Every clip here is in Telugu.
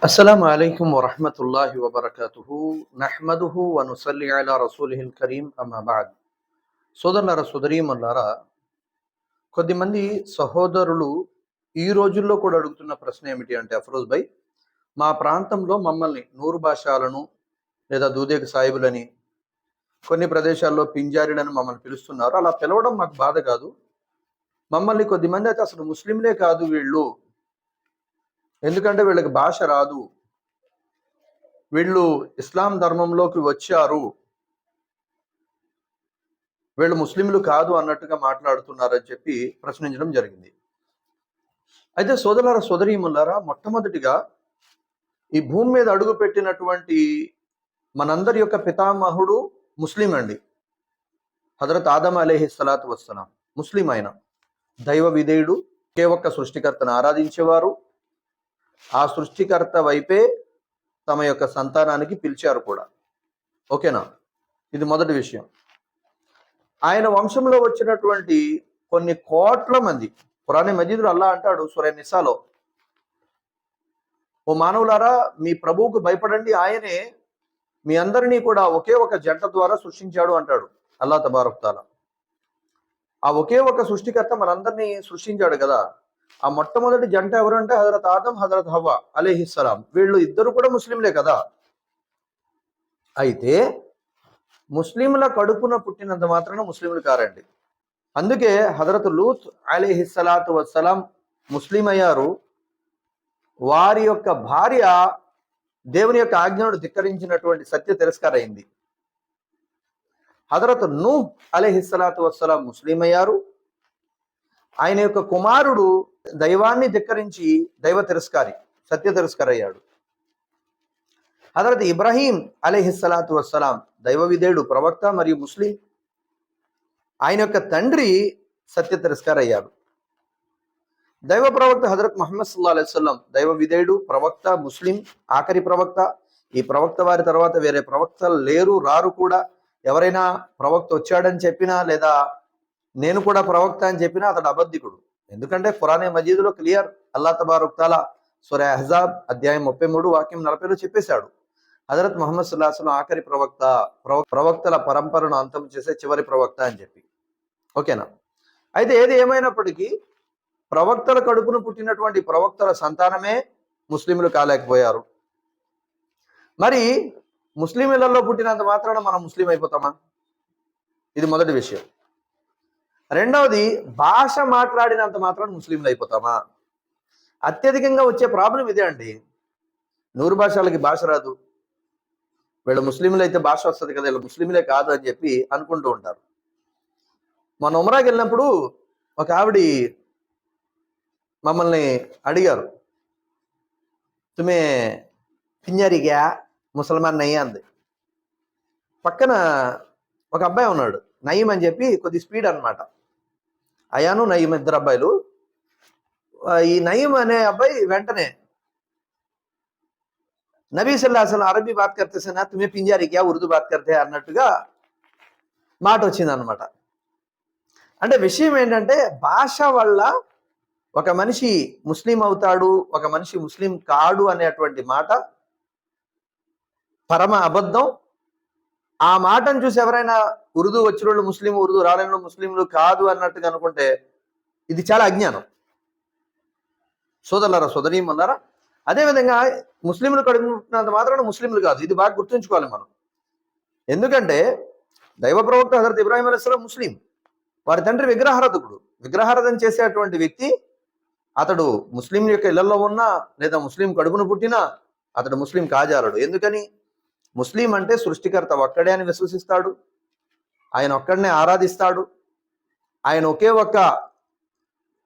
السلام عليكم ورحمة الله وبركاته نحمده ونصلي على رسوله الكريم أما بعد సోదరులారా సోదరీమల్లారా కొద్దిమంది సహోదరులు ఈ రోజుల్లో కూడా అడుగుతున్న ప్రశ్న ఏమిటి అంటే అఫరోజ్ భాయ్ మా ప్రాంతంలో మమ్మల్ని నూరు భాషాలను లేదా దూదేక సాయిబులని కొన్ని ప్రదేశాల్లో పింజారీలను మమ్మల్ని పిలుస్తున్నారు అలా పిలవడం మాకు బాధ కాదు మమ్మల్ని కొద్దిమంది అయితే అసలు ముస్లింలే కాదు వీళ్ళు ఎందుకంటే వీళ్ళకి భాష రాదు. వీళ్ళు ఇస్లాం ధర్మంలోకి వచ్చారు. వీళ్ళు ముస్లింలు కాదు అన్నట్టుగా మాట్లాడుతున్నారని చెప్పి ప్రశ్నించడం జరిగింది. అయితే సోదరుల సోదరీములారా మొట్టమొదటిగా ఈ భూమి మీద అడుగు పెట్టినటువంటి మనందరి యొక్క పితామహుడు ముస్లిం అండి. హజరత్ ఆదమ అలేహి సలాత్ వస్తున్నాం ముస్లిం ఆయన. దైవ విధేయుడు ఒకే ఒక్క సృష్టికర్తను ఆరాధించేవారు. ఆ సృష్టికర్త వైపే తమ యొక్క సంతానానికి పిలిచారు కూడా. ఓకేనా? ఇది మొదటి విషయం. ఆయన వంశంలో వచ్చినటువంటి కొన్ని కోట్ల మంది పురాణి మజీదులు అల్లా అంటాడు సురే నిసాలో ఓ మానవులారా మీ ప్రభువుకు భయపడండి ఆయనే మీ అందరినీ కూడా ఒకే ఒక జంట ద్వారా సృష్టించాడు అంటాడు అల్లా తబారక్తాల ఆ ఒకే ఒక సృష్టికర్త మనందరినీ సృష్టించాడు కదా ఆ మొట్టమొదటి జంట ఎవరంటే హజరత్ ఆదం హజరత్ హవ్వ అలీహిస్సలాం వీళ్ళు ఇద్దరు కూడా ముస్లింలే కదా? అయితే ముస్లింల కడుపున పుట్టినంత మాత్రాన ముస్లింలు కారండి. అందుకే హజరత్ లూత్ అలీహిస్సలాతు వస్సలాం ముస్లిం అయ్యారు వారి యొక్క భార్య దేవుని యొక్క ఆజ్ఞను ధిక్కరించినటువంటి సత్య తిరస్కారైంది హజరత్ నూ అలీహిస్సలాతు వస్సలాం ముస్లిం అయ్యారు ఆయన యొక్క కుమారుడు దైవాన్ని ధిక్కరించి దైవ తిరస్కారి సత్య తిరస్కారయ్యాడు. హజరత్ ఇబ్రాహీం అలీహిస్సలాతు వస్సలాం దైవ విధేయుడు ప్రవక్త మరియు ముస్లిం. ఆయన యొక్క తండ్రి సత్య తిరస్కార అయ్యాడు దైవ ప్రవక్త హజరత్ మహమ్మద్ సల్లా అలైవల్లం దైవ విధేయుడు ప్రవక్త ముస్లిం ఆఖరి ప్రవక్త. ఈ ప్రవక్త వారి తర్వాత వేరే ప్రవక్తలు లేరు రారు కూడా. ఎవరైనా ప్రవక్త వచ్చాడని చెప్పినా లేదా నేను కూడా ప్రవక్త అని చెప్పినా అతడు అబద్ధికుడు. ఎందుకంటే ఖురానే మజీదులో క్లియర్. అల్లా తబారుక్తాల సురే అహజాబ్ అధ్యాయం ముప్పై మూడు వాక్యం నలభైలో చెప్పేశాడు. హజరత్ మహమ్మద్ సుల్లాహం ఆఖరి ప్రవక్త ప్రవక్తల పరంపరను అంతం చేసే చివరి ప్రవక్త అని చెప్పి. ఓకేనా? అయితే ఏది ఏమైనప్పటికీ ప్రవక్తల కడుపును పుట్టినటువంటి ప్రవక్తల సంతానమే ముస్లింలు కాలేకపోయారు. మరి ముస్లింలలో పుట్టినంత మాత్రాన మనం ముస్లిం అయిపోతామా? ఇది మొదటి విషయం. రెండవది భాష మాట్లాడినంత మాత్రం ముస్లింలు అయిపోతామా అత్యధికంగా వచ్చే ప్రాబ్లం ఇదే అండి. నూరు భాషలకి భాష రాదు. వీళ్ళు ముస్లింలు అయితే భాష వస్తుంది కదా వీళ్ళు ముస్లింలే కాదు అని చెప్పి అనుకుంటూ ఉంటారు. మన ఉమరాకి వెళ్ళినప్పుడు ఒక ఆవిడ మమ్మల్ని అడిగారు. తుమే పింజారిగా ముసల్మాన్ నయ్య అంది. పక్కన ఒక అబ్బాయి ఉన్నాడు నయీం అని చెప్పి కొద్ది స్పీడ్ అన్నమాట. అయాను నయీం ఇద్దరు అబ్బాయిలు. ఈ నయీం అనే అబ్బాయి వెంటనే నబీ సల్లా అసలు అరబీ బాత్ కర్తే సేనా తుమే పింజారి క్యా ఉర్దూ బాత్ కర్తే అన్నట్టుగా మాట వచ్చింది అనమాట అంటే విషయం ఏంటంటే భాష వల్ల ఒక మనిషి ముస్లిం అవుతాడు ఒక మనిషి ముస్లిం కాడు అనేటువంటి మాట పరమ అబద్ధం ఆ మాటను చూసి ఎవరైనా ఉర్దూ వచ్చిన వాళ్ళు ముస్లిం ఉర్దూ రాలేని ముస్లింలు కాదు అన్నట్టుగా అనుకుంటే ఇది చాలా అజ్ఞానం. సోదరులారా సోదరీమన్నారా అదేవిధంగా ముస్లింలు కడుగుతున్నంత మాత్రాన ముస్లింలు కాదు. ఇది బాగా గుర్తుంచుకోవాలి మనం. ఎందుకంటే దైవ ప్రవక్త హజరత్ ఇబ్రాహిం అలైస్లాం ముస్లిం. వారి తండ్రి విగ్రహారధకుడు. విగ్రహారాధన చేసేటువంటి వ్యక్తి అతడు ముస్లిం యొక్క ఇళ్ళలో ఉన్నా లేదా ముస్లిం కడుపును పుట్టినా అతడు ముస్లిం కాజాలడు. ఎందుకని? ముస్లిం అంటే సృష్టికర్త ఒక్కడే అని విశ్వసిస్తాడు. ఆయన ఒక్కడనే ఆరాధిస్తాడు. ఆయన ఒకే ఒక్క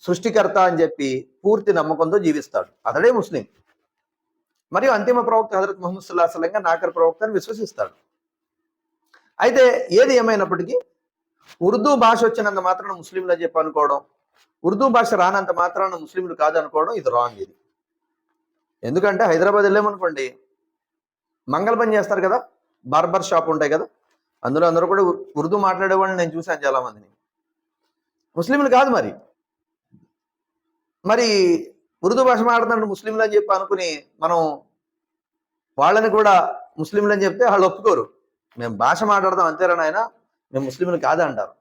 సృష్టికర్త అని చెప్పి పూర్తి నమ్మకంతో జీవిస్తాడు. అతడే ముస్లిం. మరియు అంతిమ ప్రవక్త హజరత్ ముహమ్మద్ సుల్లాహలంగా నాకర్ ప్రవక్త అని విశ్వసిస్తాడు. అయితే ఏది ఏమైనప్పటికీ ఉర్దూ భాష వచ్చినంత మాత్రాన ముస్లింలు అని చెప్పి అనుకోవడం ఉర్దూ భాష రానంత మాత్రాన ముస్లింలు కాదనుకోవడం ఇది రాంగ్ ఇది. ఎందుకంటే హైదరాబాద్ వెళ్ళామనుకోండి మంగళ పని చేస్తారు కదా? బార్బర్ షాప్ ఉంటాయి కదా? అందులో అందరూ కూడా ఉర్దూ మాట్లాడే వాళ్ళని నేను చూశాను చాలామందిని ముస్లింలు కాదు మరి. మరి ఉర్దూ భాష మాట్లాడుతున్న ముస్లింలు అని చెప్పి అనుకుని మనం వాళ్ళని కూడా ముస్లింలు అని చెప్తే వాళ్ళు ఒప్పుకోరు. మేము భాష మాట్లాడదాం అంతేరా నాయన? మేము ముస్లింలు కాదంటారు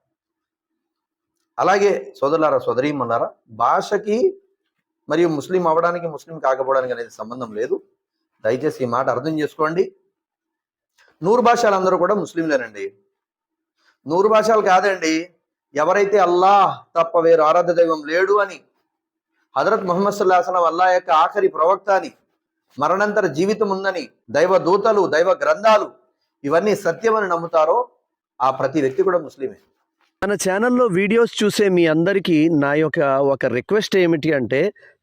అలాగే సోదరులారా సోదరీమన్నారా భాషకి మరియు ముస్లిం అవ్వడానికి ముస్లిం కాకపోవడానికి అనేది సంబంధం లేదు. దయచేసి ఈ మాట అర్థం చేసుకోండి. నూరు భాషలు అందరూ కూడా ముస్లింలేనండి. నూరు భాషలు కాదండి. ఎవరైతే అల్లాహ్ తప్ప వేరు ఆరాధ దైవం లేడు అని హజరత్ ముహమ్మద్ సుల్లాహసలం అల్లా యొక్క ఆఖరి ప్రవక్త అని మరణంతర జీవితం ఉందని దైవ దూతలు దైవ గ్రంథాలు ఇవన్నీ సత్యమని నమ్ముతారో ఆ ప్రతి వ్యక్తి కూడా ముస్లిమే. మన ఛానల్లో వీడియోస్ చూసే మీ అందరికీ నా యొక్క ఒక రిక్వెస్ట్ ఏమిటి అంటే